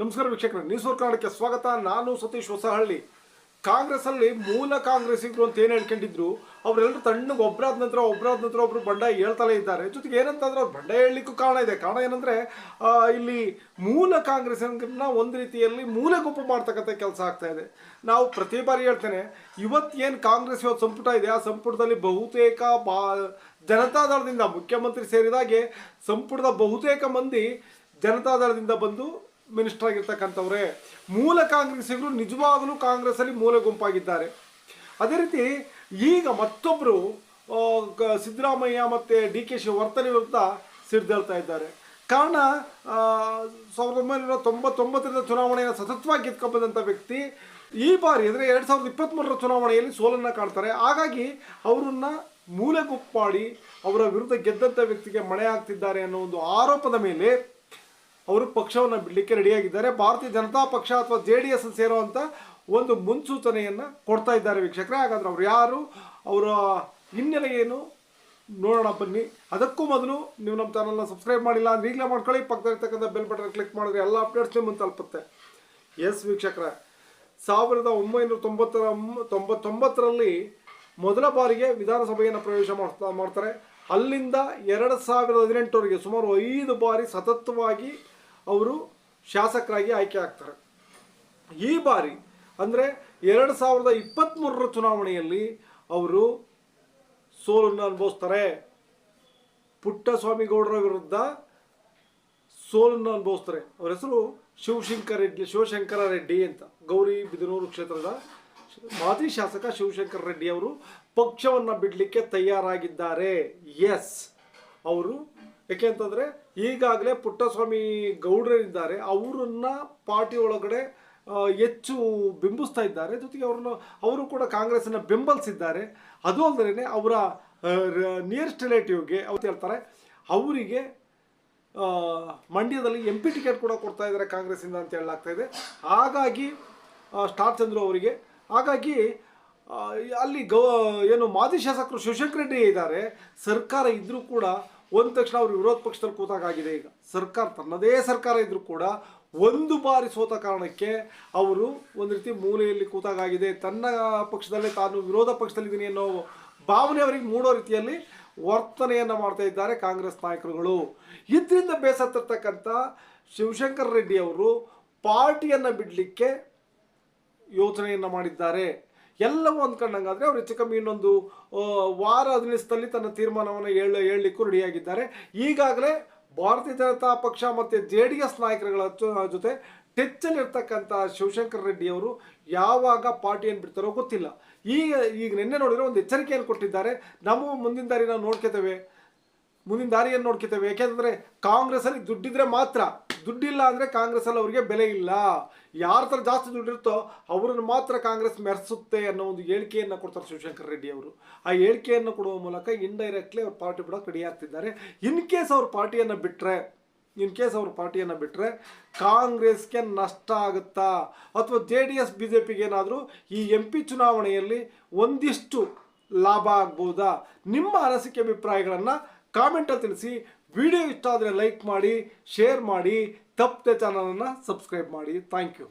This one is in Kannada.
ನಮಸ್ಕಾರ ವೀಕ್ಷಕರೇ, ನ್ಯೂಸ್ ಕನ್ನಡಕ್ಕೆ ಸ್ವಾಗತ. ನಾನು ಸತೀಶ್ ಹೊಸಹಳ್ಳಿ. ಕಾಂಗ್ರೆಸ್ ಅಲ್ಲಿ ಮೂಲ ಕಾಂಗ್ರೆಸ್ಸಿಗರು ಅಂತ ಏನು ಹೇಳ್ಕೊಂಡಿದ್ರು ಅವರೆಲ್ಲರೂ ತಣ್ಣಗೆ ಒಬ್ಬರಾದ ನಂತರ ಒಬ್ಬರಾದ ನಂತರ ಒಬ್ರು ಬಂಡಾಯ ಹೇಳ್ತಲೇ ಇದ್ದಾರೆ. ಜೊತೆಗೆ ಏನಂತಂದ್ರೆ ಅವ್ರು ಬಂಡಾಯ ಹೇಳಲಿಕ್ಕೂ ಕಾರಣ ಇದೆ. ಕಾರಣ ಏನಂದ್ರೆ ಇಲ್ಲಿ ಮೂಲ ಕಾಂಗ್ರೆಸ್ನ ಒಂದು ರೀತಿಯಲ್ಲಿ ಮೂಲೆಗುಂಪು ಮಾಡ್ತಕ್ಕಂಥ ಕೆಲಸ ಆಗ್ತಾ ಇದೆ. ನಾವು ಪ್ರತಿ ಬಾರಿ ಹೇಳ್ತೇನೆ ಇವತ್ತೇನು ಕಾಂಗ್ರೆಸ್ ಇವತ್ತು ಸಂಪುಟ ಇದೆ, ಆ ಸಂಪುಟದಲ್ಲಿ ಬಹುತೇಕ ಬಾ, ಜನತಾದಳದಿಂದ ಮುಖ್ಯಮಂತ್ರಿ ಸೇರಿದಾಗೆ ಸಂಪುಟದ ಬಹುತೇಕ ಮಂದಿ ಜನತಾದಳದಿಂದ ಬಂದು ಮಿನಿಸ್ಟರ್ ಆಗಿರ್ತಕ್ಕಂಥವ್ರೆ, ಮೂಲ ಕಾಂಗ್ರೆಸ್ಸಿಗರು ನಿಜವಾಗಲೂ ಕಾಂಗ್ರೆಸ್ಸಲ್ಲಿ ಮೂಲ ಗುಂಪಾಗಿದ್ದಾರೆ. ಅದೇ ರೀತಿ ಈಗ ಮತ್ತೊಬ್ಬರು ಸಿದ್ದರಾಮಯ್ಯ ಮತ್ತು ಡಿ ಕೆ ಶಿ ವರ್ತನೆ ವಿರುದ್ಧ ಸಿಡ್ದೇಳ್ತಾ ಇದ್ದಾರೆ. ಕಾರಣ ಸಾವಿರದ ಒಂಬೈನೂರ ತೊಂಬತ್ತೊಂಬತ್ತರಿಂದ ಚುನಾವಣೆಯನ್ನು ಸತತವಾಗಿ ಗೆದ್ಕೊಂಬಂದಂಥ ವ್ಯಕ್ತಿ, ಈ ಬಾರಿ ಅಂದರೆ ಎರಡು ಸಾವಿರದ ಇಪ್ಪತ್ತ್ಮೂರರ ಚುನಾವಣೆಯಲ್ಲಿ ಸೋಲನ್ನು ಕಾಣ್ತಾರೆ. ಹಾಗಾಗಿ ಅವರನ್ನು ಮೂಲೆ ಗುಪ್ಪಾಡಿ ಅವರ ವಿರುದ್ಧ ಗೆದ್ದಂಥ ವ್ಯಕ್ತಿಗೆ ಮಣೆ ಆಗ್ತಿದ್ದಾರೆ ಅನ್ನೋ ಒಂದು ಆರೋಪದ ಮೇಲೆ ಅವರು ಪಕ್ಷವನ್ನು ಬಿಡಲಿಕ್ಕೆ ರೆಡಿಯಾಗಿದ್ದಾರೆ. ಭಾರತೀಯ ಜನತಾ ಪಕ್ಷ ಅಥವಾ ಜೆ ಡಿ ಎಸ್ ಸೇರುವಂಥ ಒಂದು ಮುನ್ಸೂಚನೆಯನ್ನು ಕೊಡ್ತಾ ಇದ್ದಾರೆ ವೀಕ್ಷಕರೇ. ಹಾಗಾದ್ರೆ ಅವ್ರು ಯಾರು? ಅವರ ಹಿನ್ನೆಲೆ ಏನು? ನೋಡೋಣ, ಬನ್ನಿ. ಅದಕ್ಕೂ ಮೊದಲು ನೀವು ನಮ್ಮ ಚಾನಲ್ನ ಸಬ್ಸ್ಕ್ರೈಬ್ ಮಾಡಿಲ್ಲ ಅಂದರೆ ಈಗಲೇ ಮಾಡ್ಕೊಳ್ಳಿ. ಪಕ್ಕದಲ್ಲಿರ್ತಕ್ಕಂಥ ಬೆಲ್ ಬಟನ್ ಕ್ಲಿಕ್ ಮಾಡಿದ್ರೆ ಎಲ್ಲ ಅಪ್ಡೇಟ್ಸ್ ನಿಮ್ಮ ತಲುಪುತ್ತೆ. ಎಸ್ ವೀಕ್ಷಕರ. ಸಾವಿರದ ಒಂಬೈನೂರ ತೊಂಬತ್ತರ, ತೊಂಬತ್ತೊಂಬತ್ತರಲ್ಲಿ ಮೊದಲ ಬಾರಿಗೆ ವಿಧಾನಸಭೆಯನ್ನು ಪ್ರವೇಶ ಮಾಡ್ತಾ, ಮಾಡ್ತಾರೆ. ಅಲ್ಲಿಂದ ಎರಡು ಸಾವಿರದ ಹದಿನೆಂಟರವರೆಗೆ ಸುಮಾರು ಐದು ಬಾರಿ ಸತತವಾಗಿ ಅವರು ಶಾಸಕರಾಗಿ ಆಯ್ಕೆ ಆಗ್ತಾರೆ. ಈ ಬಾರಿ ಅಂದರೆ ಎರಡು ಸಾವಿರದ ಇಪ್ಪತ್ತ್ಮೂರರ ಚುನಾವಣೆಯಲ್ಲಿ ಅವರು ಸೋಲನ್ನು ಅನುಭವಿಸ್ತಾರೆ. ಪುಟ್ಟಸ್ವಾಮಿ ಗೌಡರ ವಿರುದ್ಧ ಸೋಲನ್ನು ಅನುಭವಿಸ್ತಾರೆ. ಅವರ ಹೆಸರು ಶಿವಶಂಕರ ರೆಡ್ಡಿ ಶಿವಶಂಕರ ರೆಡ್ಡಿ ಅಂತ. ಗೌರಿ ಬಿದನೂರು ಕ್ಷೇತ್ರದ ಮಾಜಿ ಶಾಸಕ ಶಿವಶಂಕರ ರೆಡ್ಡಿ ಅವರು ಪಕ್ಷವನ್ನು ಬಿಡಲಿಕ್ಕೆ ತಯಾರಾಗಿದ್ದಾರೆ. ಎಸ್ ಅವರು ಯಾಕೆ ಅಂತಂದರೆ ಈಗಾಗಲೇ ಪುಟ್ಟಸ್ವಾಮಿ ಗೌಡರಿದ್ದಾರೆ ಅವರನ್ನ ಪಾರ್ಟಿ ಒಳಗಡೆ ಹೆಚ್ಚು ಬಿಂಬಿಸ್ತಾ ಇದ್ದಾರೆ. ಜೊತೆಗೆ ಅವ್ರನ್ನ, ಅವರು ಕೂಡ ಕಾಂಗ್ರೆಸ್ಸನ್ನು ಬೆಂಬಲಿಸಿದ್ದಾರೆ. ಅದು ಅಲ್ಲದೇ ಅವರ ನಿಯರೆಸ್ಟ್ ರಿಲೇಟಿವ್ಗೆ ಅವತ್ತು ಹೇಳ್ತಾರೆ, ಅವರಿಗೆ ಮಂಡ್ಯದಲ್ಲಿ ಎಂ ಪಿ ಟಿಕೆಟ್ ಕೂಡ ಕೊಡ್ತಾ ಇದ್ದಾರೆ ಕಾಂಗ್ರೆಸ್ಸಿಂದ ಅಂತ ಹೇಳಲಾಗ್ತಾ ಇದೆ. ಹಾಗಾಗಿ ಸ್ಟಾರ್ ಚಂದ್ರು ಅವರಿಗೆ, ಹಾಗಾಗಿ ಅಲ್ಲಿ ಗೌ, ಏನು ಮಾಜಿ ಶಾಸಕರು ಶಿವಶಂಕರ ರೆಡ್ಡಿ ಇದ್ದಾರೆ. ಸರ್ಕಾರ ಇದ್ದರೂ ಕೂಡ ಒಂದ ತಕ್ಷಣ ಅವರು ವಿರೋಧ ಪಕ್ಷದಲ್ಲಿ ಕೂತಾಗಿದೆ ಈಗ. ಸರ್ಕಾರ ತನ್ನದೇ ಸರ್ಕಾರ ಇದ್ರೂ ಕೂಡ ಒಂದು ಬಾರಿ ಸೋತ ಕಾರಣಕ್ಕೆ ಅವರು ಒಂದು ರೀತಿ ಮೂಲೆಯಲ್ಲಿ ಕೂತಾಗಿದೆ ತನ್ನ ಪಕ್ಷದಲ್ಲೇ ತಾನು ವಿರೋಧ ಪಕ್ಷದಲ್ಲಿದ್ದೀನಿ ಅನ್ನೋ ಭಾವನೆ ಅವರಿಗೆ ಮೂಡೋ ರೀತಿಯಲ್ಲಿ ವರ್ತನೆಯನ್ನು ಮಾಡ್ತಾ ಇದ್ದಾರೆ ಕಾಂಗ್ರೆಸ್ ನಾಯಕರುಗಳು. ಇದರಿಂದ ಬೇಸತ್ತಿರ್ತಕ್ಕಂಥ ಶಿವಶಂಕರ ರೆಡ್ಡಿ ಅವರು ಪಾರ್ಟಿಯನ್ನು ಬಿಡಲಿಕ್ಕೆ ಯೋಚನೆಯನ್ನು ಮಾಡಿದ್ದಾರೆ. ಎಲ್ಲವೂ ಅಂದ್ಕೊಂಡಂಗಾದ್ರೆ ಅವ್ರು ಹೆಚ್ಚು ಕಮ್ಮಿ ಇನ್ನೊಂದು ವಾರ ಹದಿನೈದರಲ್ಲಿ ತನ್ನ ತೀರ್ಮಾನವನ್ನು ಹೇಳ, ಹೇಳಲಿಕ್ಕೂ ರೆಡಿಯಾಗಿದ್ದಾರೆ. ಈಗಾಗಲೇ ಭಾರತೀಯ ಜನತಾ ಪಕ್ಷ ಮತ್ತು ಜೆ ಡಿ ಎಸ್ ನಾಯಕರುಗಳ ಜೊತೆ ಟೆಚ್ಚಲ್ಲಿರ್ತಕ್ಕಂಥ ಶಿವಶಂಕರ ರೆಡ್ಡಿ ಅವರು ಯಾವಾಗ ಪಾರ್ಟಿಯನ್ನು ಬಿಡ್ತಾರೋ ಗೊತ್ತಿಲ್ಲ. ಈಗ ಈಗ ನಿನ್ನೆ ನೋಡಿದ್ರೆ ಒಂದು ಎಚ್ಚರಿಕೆಯನ್ನು ಕೊಟ್ಟಿದ್ದಾರೆ. ನಮ್ಮ ಮುಂದಿನ ದಾರಿ ನಾವು ನೋಡ್ಕೊತೇವೆ. ಮುಂದಿನ ದಾರಿಯನ್ನು ನೋಡ್ಕೊತೇವೆ? ಯಾಕೆಂದರೆ ಕಾಂಗ್ರೆಸ್ಸಲ್ಲಿ ದುಡ್ಡಿದ್ರೆ ಮಾತ್ರ. ದುಡ್ಡಿಲ್ಲ ಅಂದರೆ ಕಾಂಗ್ರೆಸ್ಸಲ್ಲಿ ಅವರಿಗೆ ಬೆಲೆ ಇಲ್ಲ. ಯಾರ ಥರ ಜಾಸ್ತಿ ದುಡ್ಡಿರುತ್ತೋ ಅವರನ್ನು ಮಾತ್ರ ಕಾಂಗ್ರೆಸ್ ಮೆರೆಸುತ್ತೆ ಅನ್ನೋ ಒಂದು ಹೇಳಿಕೆಯನ್ನು ಕೊಡ್ತಾರೆ ಶಿವಶಂಕರ್ ರೆಡ್ಡಿ ಅವರು. ಆ ಹೇಳಿಕೆಯನ್ನು ಕೊಡುವ ಮೂಲಕ ಇಂಡೈರೆಕ್ಟ್ಲಿ ಅವ್ರು ಪಾರ್ಟಿ ಬಿಡೋಕೆ ರೆಡಿ ಆಗ್ತಿದ್ದಾರೆ. ಇನ್ ಕೇಸ್ ಅವ್ರ ಪಾರ್ಟಿಯನ್ನು ಬಿಟ್ಟರೆ ಇನ್ ಕೇಸ್ ಅವ್ರ ಪಾರ್ಟಿಯನ್ನು ಬಿಟ್ಟರೆ ಕಾಂಗ್ರೆಸ್ಗೆ ನಷ್ಟ ಆಗುತ್ತಾ? ಅಥವಾ J D S, B J ಪಿಗೆ ಏನಾದರೂ ಈ ಎಂ ಪಿ ಚುನಾವಣೆಯಲ್ಲಿ ಒಂದಿಷ್ಟು ಲಾಭ ಆಗ್ಬೋದಾ? ನಿಮ್ಮ ಅನಿಸಿಕೆ ಅಭಿಪ್ರಾಯಗಳನ್ನು ಕಾಮೆಂಟಲ್ಲಿ ತಿಳಿಸಿ. ವಿಡಿಯೋ ಇಷ್ಟ ಆದರೆ ಲೈಕ್ ಮಾಡಿ ಶೇರ್ ಮಾಡಿ, ತಪ್ಪದೆ ಚಾನಲನ್ನು ಸಬ್ಸ್ಕ್ರೈಬ್ ಮಾಡಿ. Thank you